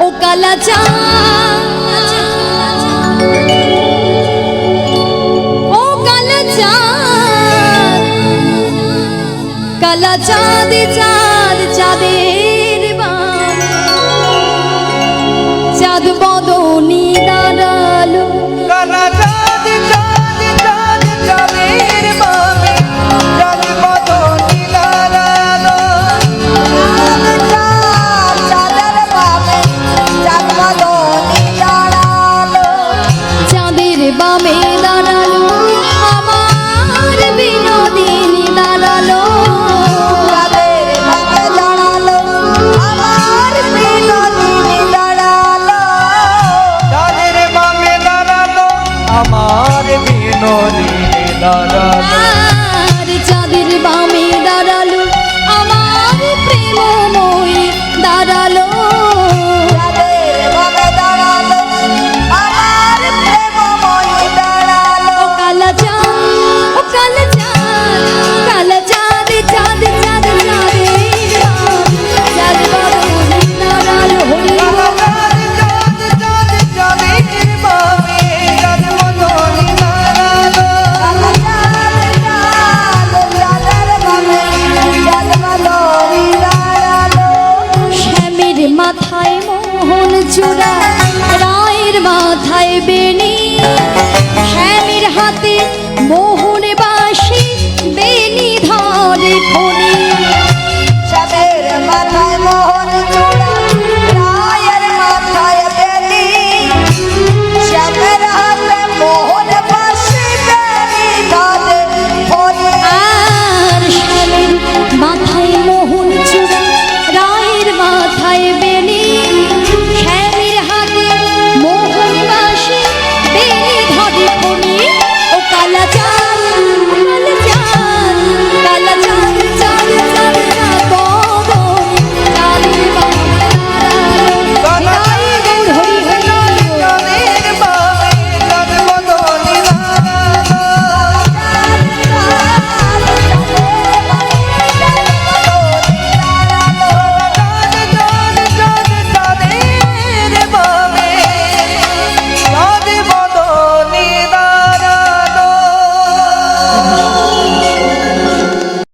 ও কালা চা ও কালা চা কালা চাঁদ চাঁদ চাঁদের বামে দাঁড়াল আমার বিনোদিনী দাঁড়াল। আমার বিনোদিনী দাঁড়াল। মোহন চূড়া রায়ের মাথায় বেনি